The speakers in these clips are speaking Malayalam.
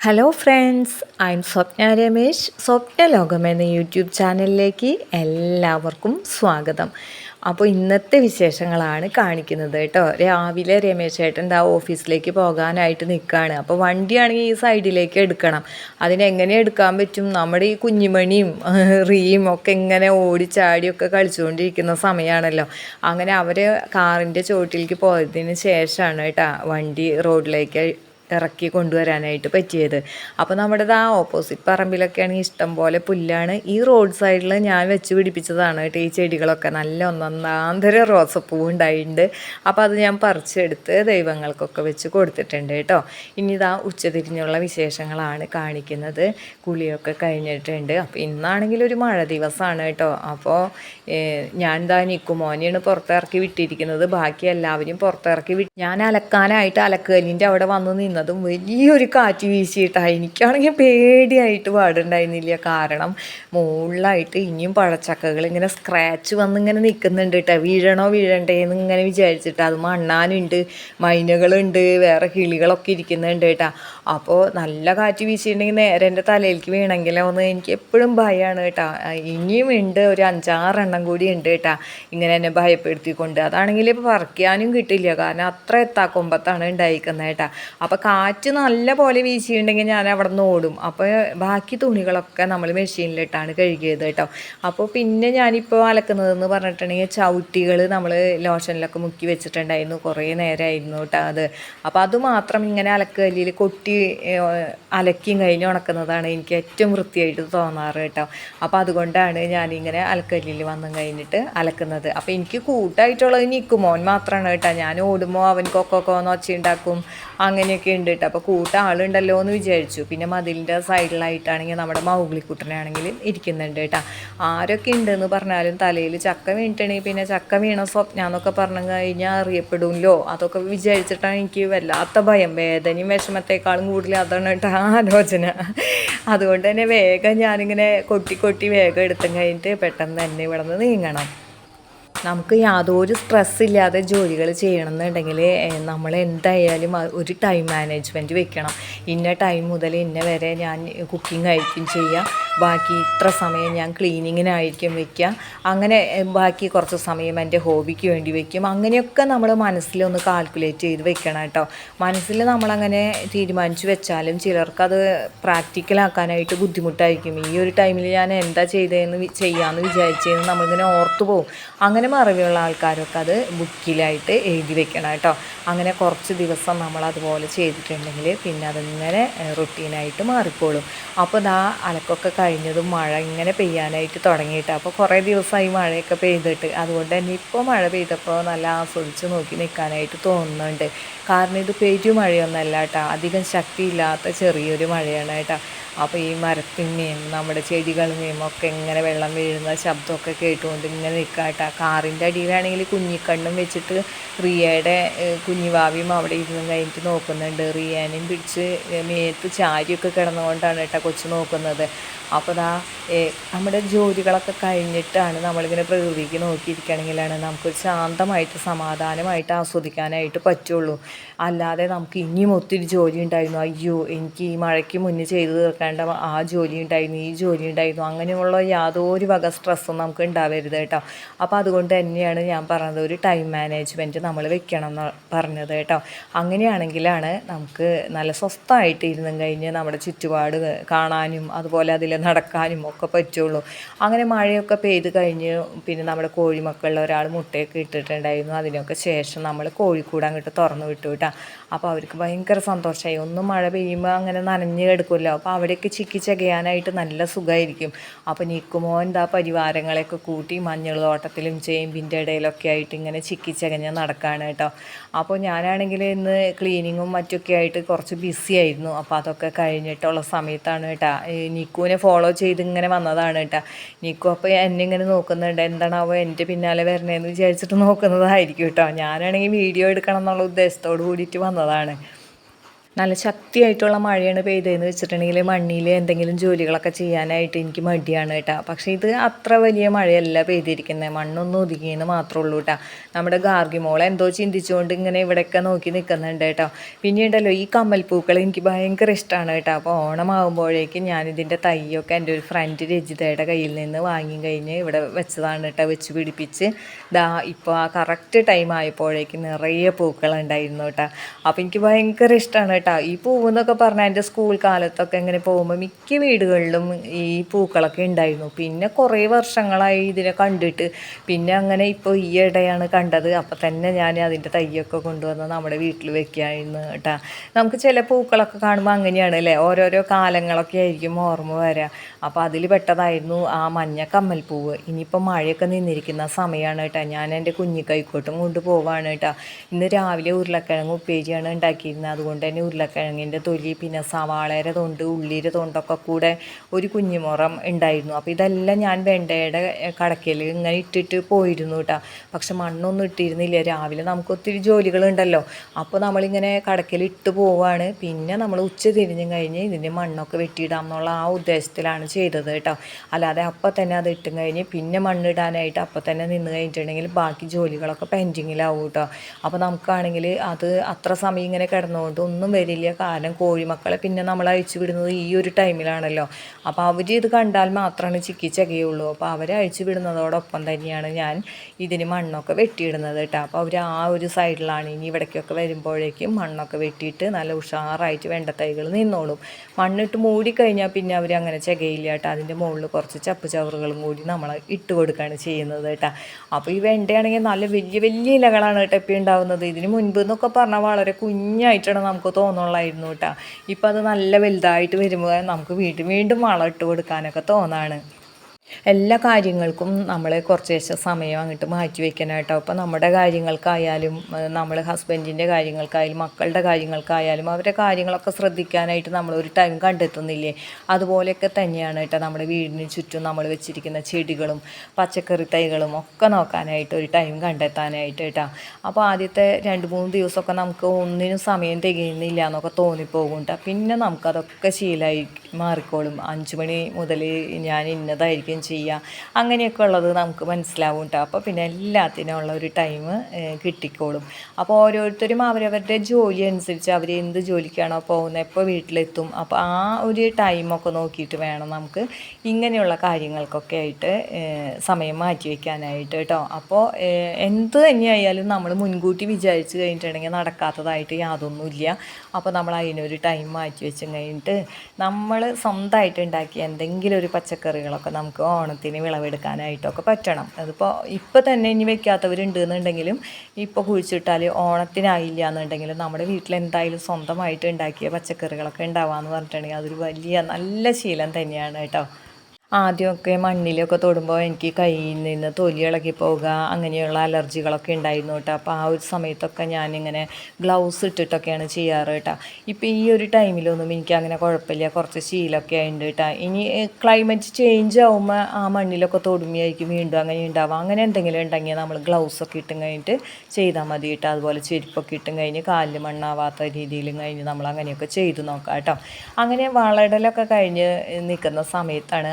Hello friends I am Swapna Ramesh Swapna ലോകം എന്ന യൂട്യൂബ് ചാനലിലേക്ക് എല്ലാവർക്കും സ്വാഗതം. അപ്പോൾ ഇന്നത്തെ വിശേഷങ്ങളാണ് കാണിക്കുന്നത് കേട്ടോ. രാവിലെ രമേശ് ചേട്ടൻ എന്താ ഓഫീസിലേക്ക് പോകാനായിട്ട് നിൽക്കുകയാണ് അപ്പോൾ വണ്ടിയാണെങ്കിൽ ഈ സൈഡിലേക്ക് എടുക്കണം. അതിനെങ്ങനെ എടുക്കാൻ പറ്റും? നമ്മുടെ ഈ കുഞ്ഞുമണിയും റീയും ഒക്കെ ഇങ്ങനെ ഓടിച്ചാടിയൊക്കെ കളിച്ചുകൊണ്ടിരിക്കുന്ന സമയമാണല്ലോ അങ്ങനെ അവർ കാറിന്റെ ചോട്ടിലേക്ക് പോയതിന് ശേഷമാണ് കേട്ടോ വണ്ടി റോഡിലേക്ക് ഇറക്കി കൊണ്ടുവരാനായിട്ട് പറ്റിയത്. അപ്പോൾ നമ്മുടെ ആ ഓപ്പോസിറ്റ് പറമ്പിലൊക്കെ ആണെങ്കിൽ ഇഷ്ടം പോലെ പുല്ലാണ്. ഈ റോഡ് സൈഡിൽ ഞാൻ വെച്ച് പിടിപ്പിച്ചതാണ് കേട്ടോ ഈ ചെടികളൊക്കെ. നല്ല ഒന്നൊന്നാന്തര റോസപ്പൂ ഉണ്ടായിട്ടുണ്ട് അപ്പോൾ അത് ഞാൻ പറിച്ചെടുത്ത് ദൈവങ്ങൾക്കൊക്കെ വെച്ച് കൊടുത്തിട്ടുണ്ട് കേട്ടോ. ഇനി ഇതാ ഉച്ചതിരിഞ്ഞുള്ള വിശേഷങ്ങളാണ് കാണിക്കുന്നത്. കുളിയൊക്കെ കഴിഞ്ഞിട്ടുണ്ട്. അപ്പോൾ ഇന്നാണെങ്കിൽ ഒരു മഴ ദിവസമാണ് കേട്ടോ. അപ്പോൾ ഞാൻ ഇതാ നിക്കുമോനെയാണ് പുറത്തിറക്കി വിട്ടിരിക്കുന്നത്. ബാക്കി എല്ലാവരും പുറത്തിറക്കി വിട്ട് ഞാൻ അലക്കാനായിട്ട് അലക്കലിന്റെ അവിടെ വന്ന് നിന്ന് വരുന്നതും വലിയൊരു കാറ്റ് വീശിയിട്ടാണ് എനിക്കാണെങ്കിൽ പേടിയായിട്ട് പാടുണ്ടായിരുന്നില്ല. കാരണം മുകളിലായിട്ട് ഇനിയും പഴച്ചക്കകൾ ഇങ്ങനെ സ്ക്രാച്ച് വന്ന് ഇങ്ങനെ നിൽക്കുന്നുണ്ട് കേട്ടോ വീഴണോ വീഴണ്ടേ എന്ന് ഇങ്ങനെ വിചാരിച്ചിട്ട്. അത് മണ്ണാനുണ്ട് മൈനകളുണ്ട് വേറെ കിളികളൊക്കെ ഇരിക്കുന്നുണ്ട് കേട്ടോ അപ്പോൾ നല്ല കാറ്റ് വീശിയിട്ടുണ്ടെങ്കിൽ നേരെ എന്റെ തലയിലേക്ക് വീണെങ്കിലോ എന്ന് എനിക്ക് എപ്പോഴും ഭയമാണ് കേട്ടോ. ഇനിയും ഉണ്ട് ഒരു അഞ്ചാറെണ്ണം കൂടി ഉണ്ട് കേട്ടോ. ഇങ്ങനെ എന്നെ ഭയപ്പെടുത്തിക്കൊണ്ട്. അതാണെങ്കിൽ ഇപ്പോൾ പറിക്കാനും കിട്ടില്ല. കാരണം അത്ര എത്താ കൊമ്പത്താണ് ഉണ്ടായിരിക്കുന്നത് കേട്ടോ. അപ്പോൾ കാറ്റ് നല്ല പോലെ വീശിയിട്ടുണ്ടെങ്കിൽ ഞാൻ അവിടെ നിന്ന് ഓടും. അപ്പോൾ ബാക്കി തുണികളൊക്കെ നമ്മൾ മെഷീനിലിട്ടാണ് കഴുകിയത് കേട്ടോ. അപ്പോൾ പിന്നെ ഞാനിപ്പോൾ അലക്കുന്നതെന്ന് പറഞ്ഞിട്ടുണ്ടെങ്കിൽ ചവിട്ടികൾ നമ്മൾ ലോഷനിലൊക്കെ മുക്കി വെച്ചിട്ടുണ്ടായിരുന്നു. കുറേ നേരമായിരുന്നു കേട്ടോ അത്. അപ്പോൾ അതുമാത്രം ഇങ്ങനെ അലക്കല്ലിൽ കൊട്ടി അലക്കിയും കഴിഞ്ഞ് ഉണക്കുന്നതാണ് എനിക്ക് ഏറ്റവും വൃത്തിയായിട്ട് തോന്നാറ് കേട്ടോ. അപ്പോൾ അതുകൊണ്ടാണ് ഞാനിങ്ങനെ അലക്കല്ലിൽ വന്നു കഴിഞ്ഞിട്ട് അലക്കുന്നത്. അപ്പോൾ എനിക്ക് കൂട്ടായിട്ടുള്ളത് നിൽക്കുമോൻ മാത്രമാണ് കേട്ടോ. ഞാൻ ഓടുമ്പോൾ അവൻ കൊക്കോക്കോന്ന് ഒച്ചയുണ്ടാക്കും. അങ്ങനെയൊക്കെ ഉണ്ട് കേട്ടോ. അപ്പോൾ കൂട്ട ആളുണ്ടല്ലോ എന്ന് വിചാരിച്ചു. പിന്നെ മതിലിന്റെ സൈഡിലായിട്ടാണെങ്കിൽ നമ്മുടെ മൗഗ്ലിക്കുട്ടനാണെങ്കിൽ ഇരിക്കുന്നുണ്ട് കേട്ടോ. ആരൊക്കെ ഉണ്ടെന്ന് പറഞ്ഞാലും തലയിൽ ചക്ക വീണിട്ടുണ്ടെങ്കിൽ പിന്നെ ചക്ക വീണ സ്വപ്ന എന്നൊക്കെ പറഞ്ഞു കഴിഞ്ഞാൽ അറിയപ്പെടുമല്ലോ. അതൊക്കെ വിചാരിച്ചിട്ടാണ് എനിക്ക് വല്ലാത്ത ഭയം. വേദനയും വിഷമത്തെക്കാളും കൂടുതൽ അതാണ് കേട്ടോ ആലോചന. അതുകൊണ്ട് തന്നെ വേഗം ഞാനിങ്ങനെ കൊട്ടി കൊട്ടി വേഗം എടുത്തും കഴിഞ്ഞിട്ട് പെട്ടെന്ന് തന്നെ ഇവിടെ നിന്ന് നീങ്ങണം. നമുക്ക് യാതൊരു സ്ട്രെസ് ഇല്ലാതെ ജോലികൾ ചെയ്യണമെന്നുണ്ടെങ്കിൽ നമ്മൾ എന്തായാലും ഒരു ടൈം മാനേജ്മെന്റ് വെക്കണം. ഇന്ന ടൈം മുതൽ ഇന്ന വരെ ഞാൻ കുക്കിംഗ് ആയിരിക്കും ചെയ്യുക. ബാക്കി ഇത്ര സമയം ഞാൻ ക്ലീനിങ്ങിനായിരിക്കും വെക്കുക. അങ്ങനെ ബാക്കി കുറച്ച് സമയം എന്റെ ഹോബിക്ക് വേണ്ടി വെക്കും. അങ്ങനെയൊക്കെ നമ്മൾ മനസ്സിലൊന്ന് കാൽക്കുലേറ്റ് ചെയ്ത് വെക്കണം കേട്ടോ. മനസ്സിൽ നമ്മളങ്ങനെ തീരുമാനിച്ച് വെച്ചാലും ചിലർക്കത് പ്രാക്ടിക്കലാക്കാനായിട്ട് ബുദ്ധിമുട്ടായിരിക്കും. ഈ ഒരു ടൈമിൽ ഞാൻ എന്താ ചെയ്തതെന്ന് ചെയ്യാമെന്ന് വിചാരിച്ചതെന്ന് നമ്മളിങ്ങനെ ഓർത്തു പോകും അങ്ങനെ അറിവുള്ള ആൾക്കാരൊക്കെ അത് ബുക്കിലായിട്ട് എഴുതി വെക്കണം കേട്ടോ. അങ്ങനെ കുറച്ച് ദിവസം നമ്മൾ അതുപോലെ ചെയ്തിട്ടുണ്ടെങ്കിൽ പിന്നെ അതിങ്ങനെ റുട്ടീനായിട്ട് മാറിക്കോളും. അപ്പോൾ ഇതാ അലക്കൊക്കെ കഴിഞ്ഞതും മഴ ഇങ്ങനെ പെയ്യാനായിട്ട് തുടങ്ങിയിട്ട് അപ്പോൾ കുറേ ദിവസമായി മഴയൊക്കെ പെയ്തിട്ട്. അതുകൊണ്ട് തന്നെ ഇപ്പോൾ മഴ പെയ്തപ്പോൾ നല്ല ആസ്വദിച്ച് നോക്കി നിൽക്കാനായിട്ട് തോന്നുന്നുണ്ട്. കാരണം ഇത് പെരുമഴയൊന്നല്ല കേട്ടോ. അധികം ശക്തിയില്ലാത്ത ചെറിയൊരു മഴയാണ് കേട്ടോ. അപ്പോൾ ഈ മരത്തിന്റെയും നമ്മുടെ ചെടികളിന്റെയും ഒക്കെ ഇങ്ങനെ വെള്ളം വീഴുന്ന ശബ്ദമൊക്കെ കേട്ടുകൊണ്ട് ഇങ്ങനെ നിൽക്കാട്ട കാറിന്റെ അടിയിലാണെങ്കിൽ കുഞ്ഞിക്കണ്ണും വെച്ചിട്ട് റിയയുടെ കുഞ്ഞിവാവിയും അവിടെ ഇരുന്നും കഴിഞ്ഞിട്ട് നോക്കുന്നുണ്ട്. റിയാനെയും പിടിച്ച് മേത്ത് ചാരിയൊക്കെ കിടന്നുകൊണ്ടാണ് കേട്ടോ കൊച്ചു നോക്കുന്നത്. അപ്പോൾ ദാ നമ്മുടെ ജോലികളൊക്കെ കഴിഞ്ഞിട്ടാണ് നമ്മളിങ്ങനെ പ്രകൃതിക്ക് നോക്കിയിരിക്കുകയാണെങ്കിലാണ് നമുക്ക് ശാന്തമായിട്ട് സമാധാനമായിട്ട് ആസ്വദിക്കാനായിട്ട് പറ്റുള്ളൂ. അല്ലാതെ നമുക്ക് ഇനിയും ഒത്തിരി ജോലി ഉണ്ടായിരുന്നു. അയ്യോ എനിക്ക് ഈ മഴയ്ക്ക് മുന്നേ ചെയ്തു തീർക്കേണ്ട ആ ജോലി ഉണ്ടായിരുന്നു ഈ ജോലി ഉണ്ടായിരുന്നു. അങ്ങനെയുള്ള യാതൊരു വക സ്ട്രെസ്സും നമുക്ക് ഉണ്ടാവരുത് കേട്ടോ. അപ്പോൾ അതുകൊണ്ട് തന്നെയാണ് ഞാൻ പറഞ്ഞത്. ഒരു ടൈം മാനേജ്മെന്റ് നമ്മൾ വെക്കണം എന്ന് പറഞ്ഞത് കേട്ടോ. അങ്ങനെയാണെങ്കിലാണ് നമുക്ക് നല്ല സ്വസ്ഥമായിട്ട് ഇരുന്നും കഴിഞ്ഞ് നമ്മുടെ ചുറ്റുപാട് കാണാനും അതുപോലെ അതിൽ നടക്കാനും ഒക്കെ പറ്റുള്ളൂ. അങ്ങനെ മഴയൊക്കെ പെയ്ത് കഴിഞ്ഞ് പിന്നെ നമ്മുടെ കോഴിമക്കളിൽ ഒരാൾ മുട്ടയൊക്കെ ഇട്ടിട്ടുണ്ടായിരുന്നു. അതിനൊക്കെ ശേഷം നമ്മൾ കോഴിക്കൂട് അങ്ങോട്ട് തുറന്നു വിട്ടു കേട്ടോ. അപ്പോൾ അവർക്ക് ഭയങ്കര സന്തോഷമായി ഒന്നും മഴ പെയ്യുമ്പോൾ അങ്ങനെ നനഞ്ഞ് കിടക്കുമല്ലോ അപ്പോൾ അവിടെയൊക്കെ ചിക്കി ചകയാനായിട്ട് നല്ല സുഖമായിരിക്കും അപ്പോൾ നിൽക്കുമോ എന്താ പരിവാരങ്ങളെയൊക്കെ കൂട്ടി മഞ്ഞൾ തോട്ടത്തിലും ചേമ്പിന്റെ ഇടയിലൊക്കെ ആയിട്ട് ഇങ്ങനെ ചിക്കിച്ചകഞ്ഞ് നടക്കുകയാണ് കേട്ടോ. അപ്പോൾ ഞാനാണെങ്കിൽ ഇന്ന് ക്ലീനിങ്ങും മറ്റൊക്കെ ആയിട്ട് കുറച്ച് ബിസി ആയിരുന്നു. അപ്പോൾ അതൊക്കെ കഴിഞ്ഞിട്ടുള്ള സമയത്താണ് കേട്ടോ. നിക്കുവിനെ ഫോളോ ചെയ്ത് ഇങ്ങനെ വന്നതാണ് കേട്ടോ. നിക്കു അപ്പോൾ എന്നെ ഇങ്ങനെ നോക്കുന്നുണ്ട്. എന്താണാവോ എന്റെ പിന്നാലെ വരണേന്ന് വിചാരിച്ചിട്ട് നോക്കുന്നതായിരിക്കും കേട്ടോ. ഞാനാണെങ്കിൽ വീഡിയോ എടുക്കണം എന്നുള്ള ഉദ്ദേശത്തോട് കൂടിയിട്ട് വന്നതാണ്. നല്ല ശക്തിയായിട്ടുള്ള മഴയാണ് പെയ്തതെന്ന് വെച്ചിട്ടുണ്ടെങ്കിൽ മണ്ണിൽ എന്തെങ്കിലും ജോലികളൊക്കെ ചെയ്യാനായിട്ട് എനിക്ക് മടിയാണ് കേട്ടോ. പക്ഷേ ഇത് അത്ര വലിയ മഴയല്ല പെയ്തിരിക്കുന്നത് മണ്ണൊന്നും ഒതുങ്ങിയെന്ന് മാത്രമേ ഉള്ളൂ കേട്ടോ. നമ്മുടെ ഗാർഗി മോൾ എന്തോ ചിന്തിച്ചുകൊണ്ട് ഇങ്ങനെ ഇവിടെയൊക്കെ നോക്കി നിൽക്കുന്നുണ്ട് കേട്ടോ. പിന്നെയുണ്ടല്ലോ ഈ കമ്മൽപ്പൂക്കൾ എനിക്ക് ഭയങ്കര ഇഷ്ടമാണ് കേട്ടോ. അപ്പോൾ ഓണമാകുമ്പോഴേക്കും ഞാനിതിന്റെ തൈയൊക്കെ എന്റെ ഒരു ഫ്രണ്ട് രജിതയുടെ കയ്യിൽ നിന്ന് വാങ്ങി കഴിഞ്ഞ് ഇവിടെ വെച്ചതാണ് കേട്ടോ. വെച്ച് പിടിപ്പിച്ച് ദാ ഇപ്പോൾ ആ കറക്റ്റ് ടൈം ആയപ്പോഴേക്കും നിറയെ പൂക്കളുണ്ടായിരുന്നു കേട്ടോ. അപ്പോൾ എനിക്ക് ഭയങ്കര ഇഷ്ടമാണ് കേട്ടോ. ഈ പൂവെന്നൊക്കെ പറഞ്ഞാൽ എന്റെ സ്കൂൾ കാലത്തൊക്കെ ഇങ്ങനെ പോകുമ്പോൾ മിക്ക വീടുകളിലും ഈ പൂക്കളൊക്കെ ഉണ്ടായിരുന്നു. പിന്നെ കുറേ വർഷങ്ങളായി ഇതിനെ കണ്ടിട്ട്. പിന്നെ അങ്ങനെ ഇപ്പോൾ ഈ ഇടയാണ് കണ്ടത്. അപ്പോൾ തന്നെ ഞാൻ അതിന്റെ തയ്യൊക്കെ കൊണ്ടുവന്ന് നമ്മുടെ വീട്ടിൽ വെക്കുകയായിരുന്നു കേട്ടോ. നമുക്ക് ചില പൂക്കളൊക്കെ കാണുമ്പോൾ അങ്ങനെയാണ് അല്ലേ? ഓരോരോ കാലങ്ങളൊക്കെ ആയിരിക്കും ഓർമ്മ വരിക അപ്പോൾ അതിൽ പെട്ടതായിരുന്നു ആ മഞ്ഞ കമ്മൽപ്പൂവ് ഇനിയിപ്പോൾ മഴയൊക്കെ നിന്നിരിക്കുന്ന സമയമാണ് കേട്ടോ. ഞാൻ എന്റെ കുഞ്ഞിക്കൈക്കോട്ടും കൊണ്ടുപോവാണ് കേട്ടോ. ഇന്ന് രാവിലെ ഉരുളക്കിഴങ്ങ് ഉപ്പേരിയാണ് ഉണ്ടാക്കിയിരുന്നത്. അതുകൊണ്ട് തന്നെ ഉരുളക്കിഴങ്ങിന്റെ തൊലി പിന്നെ സവാളയുടെ തൊണ്ട് ഉള്ളിയുടെ തൊണ്ടൊക്കെ കൂടെ ഒരു കുഞ്ഞിമുറം ഉണ്ടായിരുന്നു. അപ്പോൾ ഇതെല്ലാം ഞാൻ വെണ്ടയുടെ കടക്കയിൽ ഇങ്ങനെ ഇട്ടിട്ട് പോയിരുന്നു കേട്ടോ. പക്ഷെ മണ്ണൊന്നും ഇട്ടിരുന്നില്ല. രാവിലെ നമുക്ക് ഒത്തിരി ജോലികളുണ്ടല്ലോ. അപ്പോൾ നമ്മളിങ്ങനെ കടക്കയിൽ ഇട്ട് പോവാണ്. പിന്നെ നമ്മൾ ഉച്ച തിരിഞ്ഞും കഴിഞ്ഞ് ഇതിന്റെ മണ്ണൊക്കെ വെട്ടിയിടാം എന്നുള്ള ആ ഉദ്ദേശത്തിലാണ് ചെയ്തത് കേട്ടോ. അല്ലാതെ അപ്പോൾ തന്നെ അത് ഇട്ടും കഴിഞ്ഞ് പിന്നെ മണ്ണിടാനായിട്ട് അപ്പോൾ തന്നെ നിന്ന് കഴിഞ്ഞിട്ടുണ്ടെങ്കിൽ ബാക്കി ജോലികളൊക്കെ പെൻഡിങ്ങിലാവും കേട്ടോ. അപ്പോൾ നമുക്കാണെങ്കിൽ അത് അത്ര സമയം ഇങ്ങനെ കിടന്നുകൊണ്ട് ഒന്നും വരില്ല. കാരണം കോഴിമക്കളെ പിന്നെ നമ്മൾ അഴിച്ചു വിടുന്നത് ഈ ഒരു ടൈമിലാണല്ലോ. അപ്പോൾ അവർ ഇത് കണ്ടാൽ മാത്രമാണ് ചിക്കി ചകയുള്ളൂ അപ്പോൾ അവരെ അഴിച്ചു വിടുന്നതോടൊപ്പം തന്നെയാണ് ഞാൻ ഇതിന് മണ്ണൊക്കെ വെട്ടിയിടുന്നത് കേട്ടോ. അപ്പോൾ അവർ ആ ഒരു സൈഡിലാണ് ഇനി ഇവിടേക്കൊക്കെ വരുമ്പോഴേക്കും മണ്ണൊക്കെ വെട്ടിയിട്ട് നല്ല ഉഷാറായിട്ട് വേണ്ട തൈകൾ നിന്നോളും. മണ്ണിട്ട് മൂടിക്കഴിഞ്ഞാൽ പിന്നെ അവർ അങ്ങനെ ചകയില്ല കേട്ടോ. അതിന്റെ മുകളിൽ കുറച്ച് ചപ്പ് ചവറുകളും കൂടി നമ്മൾ ഇട്ട് കൊടുക്കുകയാണ് ചെയ്യുന്നത് കേട്ടോ. അപ്പോൾ ഈ വെണ്ടയാണെങ്കിൽ നല്ല വലിയ വലിയ ഇലകളാണ് കേട്ടോ ഇപ്പം ഉണ്ടാവുന്നത്. ഇതിന് മുൻപ് എന്നൊക്കെ പറഞ്ഞാൽ വളരെ കുഞ്ഞായിട്ടാണ് നമുക്ക് തോന്നുള്ളായിരുന്നു കേട്ടോ. ഇപ്പം അത് നല്ല വലുതായിട്ട് വരുമ്പോൾ നമുക്ക് വീണ്ടും വീണ്ടും വളം ഇട്ട് കൊടുക്കാനൊക്കെ തോന്നാണ്. എല്ലാ കാര്യങ്ങൾക്കും നമ്മൾ കുറച്ച് സമയം അങ്ങോട്ട് മാറ്റി വെക്കാനായിട്ടോ അപ്പോൾ നമ്മുടെ കാര്യങ്ങൾക്കായാലും നമ്മൾ ഹസ്ബൻഡിന്റെ കാര്യങ്ങൾക്കായാലും മക്കളുടെ കാര്യങ്ങൾക്കായാലും അവരുടെ കാര്യങ്ങളൊക്കെ ശ്രദ്ധിക്കാനായിട്ട് നമ്മൾ ഒരു ടൈം കണ്ടെത്തുന്നില്ലേ? അതുപോലെയൊക്കെ തന്നെയാണ് കേട്ടോ നമ്മുടെ വീടിന് ചുറ്റും നമ്മൾ വെച്ചിരിക്കുന്ന ചെടികളും പച്ചക്കറി തൈകളും ഒക്കെ നോക്കാനായിട്ട് ഒരു ടൈം കണ്ടെത്താനായിട്ട് കേട്ടോ. അപ്പോൾ ആദ്യത്തെ രണ്ട് മൂന്ന് ദിവസമൊക്കെ നമുക്ക് ഒന്നിനും സമയം തികയുന്നില്ല എന്നൊക്കെ തോന്നിപ്പോകും കേട്ടോ. പിന്നെ നമുക്കതൊക്കെ ശീലമായി മാറിക്കോളും. അഞ്ച് മണി മുതൽ ഞാൻ ഇന്നതായിരിക്കും ചെയ്യുക അങ്ങനെയൊക്കെ ഉള്ളത് നമുക്ക് മനസ്സിലാവും കേട്ടോ അപ്പോൾ പിന്നെ എല്ലാത്തിനും ഉള്ള ഒരു ടൈം കിട്ടിക്കോളും. അപ്പോൾ ഓരോരുത്തരും അവരവരുടെ ജോലി അനുസരിച്ച് അവർ എന്ത് ജോലിക്കാണോ പോകുന്നത് എപ്പോൾ വീട്ടിലെത്തും. അപ്പോൾ ആ ഒരു ടൈമൊക്കെ നോക്കിയിട്ട് വേണം നമുക്ക് ഇങ്ങനെയുള്ള കാര്യങ്ങൾക്കൊക്കെ ആയിട്ട് സമയം മാറ്റി വയ്ക്കാനായിട്ട് കേട്ടോ അപ്പോൾ എന്ത് തന്നെയായാലും നമ്മൾ മുൻകൂട്ടി വിചാരിച്ച് കഴിഞ്ഞിട്ടുണ്ടെങ്കിൽ നടക്കാത്തതായിട്ട് യാതൊന്നുമില്ല. അപ്പോൾ നമ്മൾ അതിനൊരു ടൈം മാറ്റി വെച്ചും കഴിഞ്ഞിട്ട് നമ്മൾ സ്വന്തമായിട്ട് ഉണ്ടാക്കിയ എന്തെങ്കിലും ഒരു പച്ചക്കറികളൊക്കെ നമുക്ക് ഓണത്തിന് വിളവെടുക്കാനായിട്ടൊക്കെ പറ്റണം. അതിപ്പോൾ ഇപ്പോൾ തന്നെ ഇനി വെക്കാത്തവരുണ്ട് എന്നുണ്ടെങ്കിലും ഇപ്പോൾ കുഴിച്ചിട്ടാൽ ഓണത്തിനായില്ല എന്നുണ്ടെങ്കിലും നമ്മുടെ വീട്ടിൽ എന്തായാലും സ്വന്തമായിട്ട് ഉണ്ടാക്കിയ പച്ചക്കറികളൊക്കെ ഉണ്ടാവാമെന്ന് പറഞ്ഞിട്ടുണ്ടെങ്കിൽ അതൊരു വലിയ നല്ല ശീലം തന്നെയാണ് കേട്ടോ. ആദ്യമൊക്കെ മണ്ണിലൊക്കെ തൊടുമ്പോൾ എനിക്ക് കയ്യിൽ നിന്ന് തൊലി ഇളകി പോവുക അങ്ങനെയുള്ള അലർജികളൊക്കെ ഉണ്ടായിരുന്നു കേട്ടോ. അപ്പോൾ ആ ഒരു സമയത്തൊക്കെ ഞാനിങ്ങനെ ഗ്ലൗസ് ഇട്ടിട്ടൊക്കെയാണ് ചെയ്യാറ് കേട്ടോ. ഇപ്പോൾ ഈ ഒരു ടൈമിലൊന്നും എനിക്ക് അങ്ങനെ കുഴപ്പമില്ല. കുറച്ച് ശീലമൊക്കെ ആയിട്ടുണ്ട് കേട്ടോ. ഇനി ക്ലൈമറ്റ് ചേഞ്ച് ആകുമ്പോൾ ആ മണ്ണിലൊക്കെ തൊടുമ്പോഴായിരിക്കും വീണ്ടും അങ്ങനെ ഉണ്ടാവുക. അങ്ങനെ എന്തെങ്കിലും ഉണ്ടെങ്കിൽ നമ്മൾ ഗ്ലൗസൊക്കെ ഇട്ടും കഴിഞ്ഞിട്ട് ചെയ്താൽ മതി കേട്ടോ. അതുപോലെ ചെരുപ്പൊക്കെ ഇട്ടും കഴിഞ്ഞ് കാലിൽ മണ്ണാവാത്ത രീതിയിലും കഴിഞ്ഞ് നമ്മൾ അങ്ങനെയൊക്കെ ചെയ്തു നോക്കാം കേട്ടോ. അങ്ങനെ വളടലൊക്കെ കഴിഞ്ഞ് നിൽക്കുന്ന സമയത്താണ്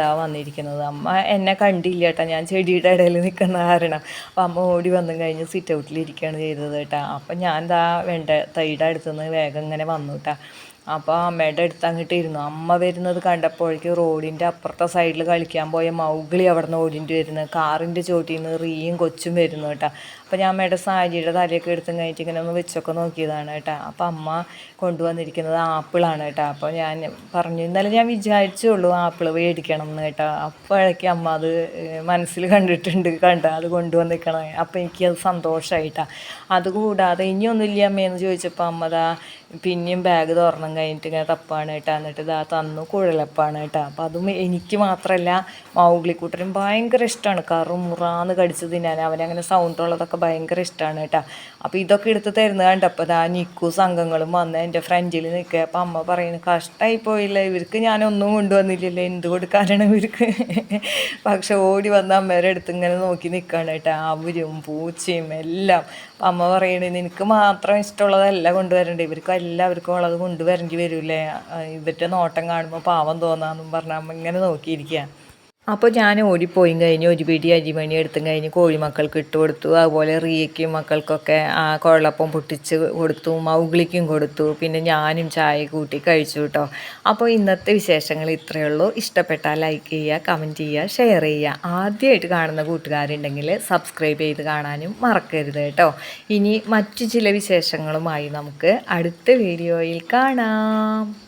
ദാ വന്നിരിക്കുന്നത്. അമ്മ എന്നെ കണ്ടില്ല കേട്ടോ ഞാൻ ചെടിയുടെ ഇടയിൽ നിൽക്കുന്ന കാരണം. അപ്പം അമ്മ ഓടി വന്നു കഴിഞ്ഞ് സിറ്റ് ഔട്ടിലിരിക്കുകയാണ് ചെയ്തത് കേട്ടോ അപ്പം ഞാൻ ദാ വേണ്ട തൈയുടെ അടുത്തുനിന്ന് വേഗം ഇങ്ങനെ വന്നു കേട്ടോ അപ്പോൾ അമ്മയുടെ അടുത്ത് അങ്ങോട്ട് ഇരുന്നു. അമ്മ വരുന്നത് കണ്ടപ്പോഴേക്ക് റോഡിന്റെ അപ്പുറത്തെ സൈഡിൽ കളിക്കാൻ പോയ മൗഗിളി അവിടെ നിന്ന് ഓടിന്റെ വരുന്നു. കാറിന്റെ ചോട്ടിൽ നിന്ന് റീയും കൊച്ചും വരുന്നു കേട്ടോ അപ്പോൾ ഞാൻ അമ്മയുടെ സാരിയുടെ തലയൊക്കെ എടുത്തും കഴിഞ്ഞിട്ട് ഇങ്ങനെ ഒന്ന് വെച്ചൊക്കെ നോക്കിയതാണ് കേട്ടോ. അപ്പോൾ അമ്മ കൊണ്ടുവന്നിരിക്കുന്നത് ആപ്പിളാണ് കേട്ടോ. അപ്പോൾ ഞാൻ പറഞ്ഞു ഇന്നലെ ഞാൻ വിചാരിച്ചുള്ളൂ ആപ്പിൾ മേടിക്കണം എന്ന് കേട്ടോ. അപ്പോഴേക്കും അമ്മ അത് മനസ്സിൽ കണ്ടിട്ടുണ്ട് കണ്ട അത് കൊണ്ടുവന്നിരിക്കണം. അപ്പോൾ എനിക്കത് സന്തോഷമായിട്ടാണ് അതുകൂടാതെ ഇനിയൊന്നുമില്ല അമ്മയെന്ന് ചോദിച്ചപ്പോൾ അമ്മ ദാ പിന്നെയും ബാഗ് തുറന്നും കഴിഞ്ഞിട്ട് ഇങ്ങനെ തപ്പാണ് കേട്ടോ. എന്നിട്ട് ഇതാ തന്നു കുഴലപ്പാണ് കേട്ടോ. അപ്പോൾ അതും എനിക്ക് മാത്രമല്ല മൗഗ്ലിക്കൂട്ടനും ഭയങ്കര ഇഷ്ടമാണ് കറുമുറാന്ന് കടിച്ച് തിന്നാൻ. അവനങ്ങനെ സൗണ്ട് ഉള്ളതൊക്കെ ഭയങ്കര ഇഷ്ടമാണ് കേട്ടോ. അപ്പോൾ ഇതൊക്കെ എടുത്ത് തരുന്നത് കണ്ടപ്പോൾ ദാ നിക്കു സംഘങ്ങളും വന്ന് എന്റെ ഫ്രണ്ടിൽ നിൽക്കുക അപ്പം അമ്മ പറയുന്നു കഷ്ടമായി പോയില്ല ഇവർക്ക് ഞാനൊന്നും കൊണ്ടുവന്നില്ലല്ലോ എന്ത് കൊടുക്കാനാണ് ഇവർക്ക്? പക്ഷെ ഓടി വന്ന് അമ്മേരെ അടുത്ത് ഇങ്ങനെ നോക്കി നിൽക്കുകയാണ് കേട്ടോ. അവരും പൂച്ചയും എല്ലാം. അപ്പം അമ്മ പറയണേ നിനക്ക് മാത്രം ഇഷ്ടമുള്ളതല്ല കൊണ്ടുവരണ്ടേ ഇവർക്ക് എല്ലാവർക്കും ഉള്ളത് കൊണ്ടുവരേണ്ടി വരൂല്ലേ? ഇവരുടെ നോട്ടം കാണുമ്പോൾ പാവം തോന്നാന്നും പറഞ്ഞ അമ്മ ഇങ്ങനെ നോക്കിയിരിക്കുക അപ്പോൾ ഞാൻ ഓടിപ്പോയും കഴിഞ്ഞ് ഒരു പിടി അരിമണി എടുത്തും കഴിഞ്ഞ് കോഴിമക്കൾക്ക് ഇട്ട് കൊടുത്തു. അതുപോലെ റിയയ്ക്കും മക്കൾക്കൊക്കെ ആ കുഴലപ്പം പൊട്ടിച്ച് കൊടുത്തു മൗഗ്ലിക്കും കൊടുത്തു. പിന്നെ ഞാനും ചായ കൂട്ടി കഴിച്ചു കേട്ടോ അപ്പോൾ ഇന്നത്തെ വിശേഷങ്ങൾ ഇത്രയേ ഉള്ളൂ. ഇഷ്ടപ്പെട്ടാൽ ലൈക്ക് ചെയ്യുക കമന്റ് ചെയ്യുക ഷെയർ ചെയ്യുക. ആദ്യമായിട്ട് കാണുന്ന കൂട്ടുകാരുണ്ടെങ്കിൽ സബ്സ്ക്രൈബ് ചെയ്ത് കാണാനും മറക്കരുത് കേട്ടോ ഇനി മറ്റു ചില വിശേഷങ്ങളുമായി നമുക്ക് അടുത്ത വീഡിയോയിൽ കാണാം.